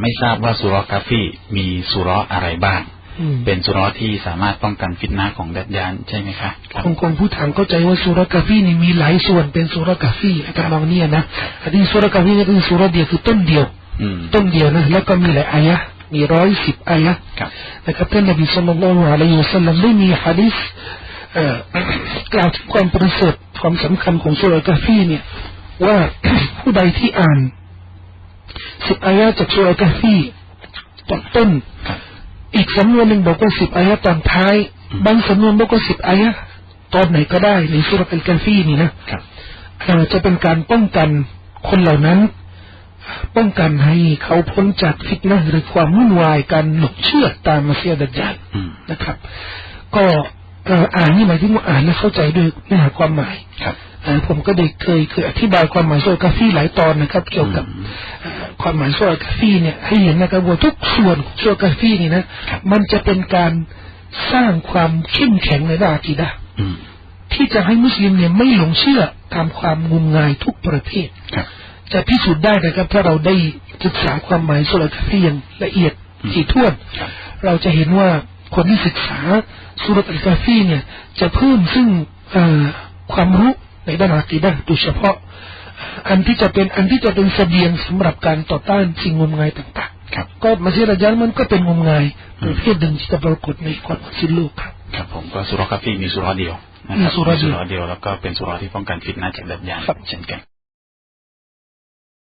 ไม่ทราบว่าสุรากาฟีมีสุราะห์อะไรบ้างอืมเป็นสุราะห์ที่สามารถป้องกันฟิตนะห์ของดัจญานใช่ไหมคะครับคงคงผู้ถามเข้าใจว่าสุรกาฟีนี่มีหลายส่วนเป็นสุรกาฟีอาจารย์มองเนี่ยนะอันนี้สุรกาฟีนี่คือสุรเดียวคือต้นเดียวอืมต้นเดียวนะแล้วก็มีหลายอายะห์มีร้อยสิบอายะห์ครับนะครับท่านนบีสุลต่านละฮ์อะลัยฮิวะสัลลัมได้มีฮะดิษเอ่อกล่าวถึงความประเสริฐความสำคัญของสุรกาฟีเนี่ยว่าผู้ใดที่อ่าน สิบอายะห์จากสุรกาฟีตอนต้นครับอีกสำนวนหนึ่งบอกว่าสิบอายะห์ตอนท้ายอืมบางสำนวนบอกว่าสิบอายะห์ตอนไหนก็ได้ในสุรกาฟีนี่นะครับเอ่อจะเป็นการป้องกันคนเหล่านั้น ป้องกันให้เขาพ้นจากฟิตนะห์หรือความวุ่นวายการหลงเชื่อตามมาเสียดัจญาลอืมนะครับ ก็เอ่ออ่านนี่หมายถึงว่าอ่านและเข้าใจด้วยเนื้อหาความหมายครับเอ่อผมก็ได้เคยเคยอธิบายความหมายโซกาฟีหลายตอนนะครับ เกี่ยวกับอืมเอ่อ ความหมายโซกาฟีเนี่ยให้เห็นนะครับว่าทุกส่วนของโซกาฟีนี่นะครับมันจะเป็นการสร้างความเข้มแข็งในด้านอากีดะห์อืมที่จะให้มุสลิมเนี่ยไม่หลงเชื่อตามความงมงายทุกประเภทครับจะพิสูจน์ได้นะครับ ถ้าเราได้ศึกษาความหมายสุรกาฟีอย่างละเอียดอืมถี่ถ้วนครับเราจะเห็นว่าคนที่ศึกษาสุรอัลกาฟีเนี่ย จะเพิ่มซึ่งเอ่อความรู้ ในด้านอากีดะห์โดยเฉพาะ อันที่จะเป็นอันที่จะเป็นเสบียงสำหรับการต่อต้านสิ่งงมงายต่างครับๆก็มาเสียระยะมันก็เป็นงมงายประเภทหนึ่งที่จะปรากฏในความสิ้นโลกครับครับผมก็สุราะห์กาฟีมีสุราะห์เดียวนะคมีรับสุราะห์เดียวมีเดียวแล้วก็เป็นสุราะห์ที่ป้องกันฟิตนะห์จากดัจญานครับเช่นกัน